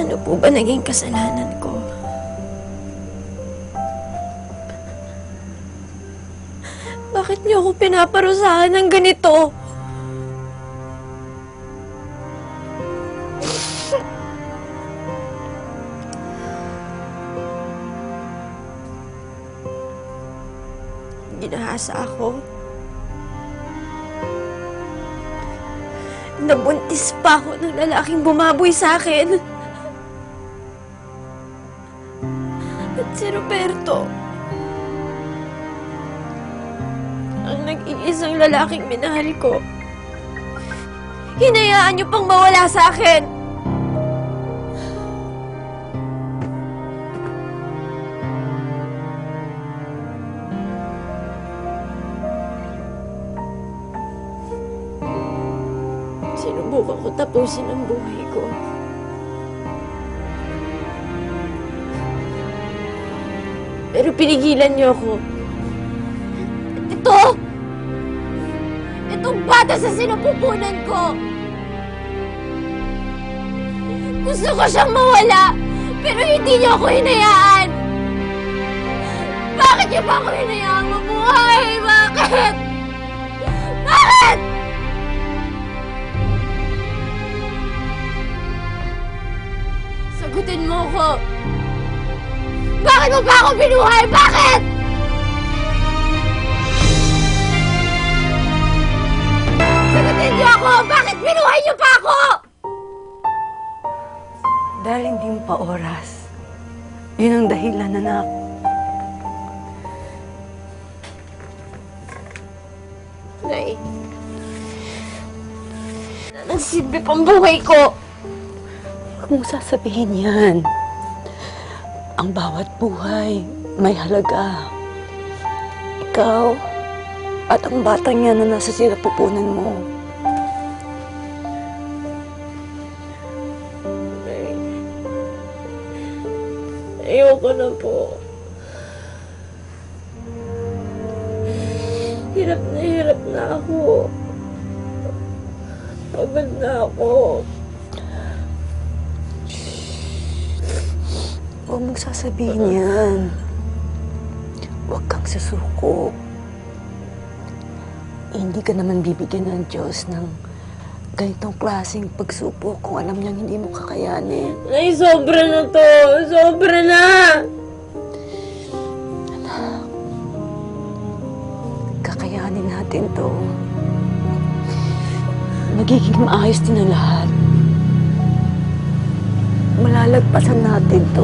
Ano po ba naging kasalanan ko? Bakit niyo ako pinaparusahan ng ganito? Ginahasa ako. Nabuntis pa ako ng lalaking bumaboy sa akin. At si Roberto, ang nag-iisang lalaking minahal ko, hinayaan niyo pang mawala sa akin. Sinubukan ko tapusin ang buhay ko. Pero pinigilan niyo ako. Ito! Itong bata sa sinapupunan ko! Gusto ko siyang mawala, pero hindi niyo ako hinayaan! Bakit niyo ba ako hinayaan mabuhay? Bakit? Bakit? Sagutin mo ko! Bakit mo ba ako binuhay? Bakit? Sagutin niyo ako! Bakit binuhay niyo pa ako? Dahil hindi mo pa oras. Yun ang dahilan, anak. Nay. Anong silbi pang buhay ko? Huwag mong sasabihin yan. Ang bawat buhay may halaga. Ikaw at ang batang yan na nasa sinapupunan mo. Ayoko na po. Hirap na hirap na ako. Pagod na ako. Huwag mong sasabihin yan. Huwag kang susuko. Hindi ka naman bibigyan ng Diyos ng ganitong klaseng pagsubok kung alam niyang hindi mo kakayanin. Nay, sobra na to. Sobra na. Kakayanin natin to. Magiging maayos din ang lahat. Malalagpasan natin to.